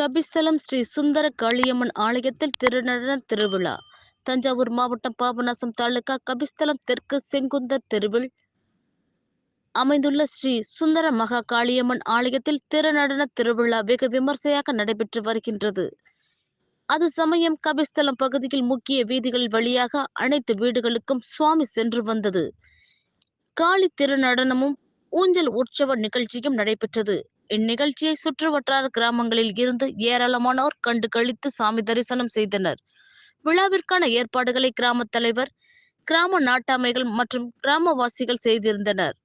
கபிஸ்தலம் ஸ்ரீ சுந்தர காளியம்மன் ஆலயத்தில் திருநடன திருவிழா. தஞ்சாவூர் மாவட்டம் பாபநாசம் தாலுகா கபிஸ்தலம் தெற்கு செங்குந்த தெருவில் அமைந்துள்ள ஸ்ரீ சுந்தர மகா காளியம்மன் ஆலயத்தில் திருநடன திருவிழா வெகு விமர்சையாக நடைபெற்று வருகின்றது. அது சமயம் கபிஸ்தலம் பகுதியில் முக்கிய வீதிகள் வழியாக அனைத்து வீடுகளுக்கும் சுவாமி சென்று வந்தது. காளி திருநடனமும் ஊஞ்சல் உற்சவ நிகழ்ச்சியும் நடைபெற்றது. இந்நிகழ்ச்சியை சுற்றுவட்டார கிராமங்களில் இருந்து ஏராளமானோர் கண்டு கழித்து சாமி தரிசனம் செய்தனர். விழாவிற்கான ஏற்பாடுகளை கிராம தலைவர் கிராம நாட்டாமைகள் மற்றும் கிராமவாசிகள் செய்திருந்தனர்.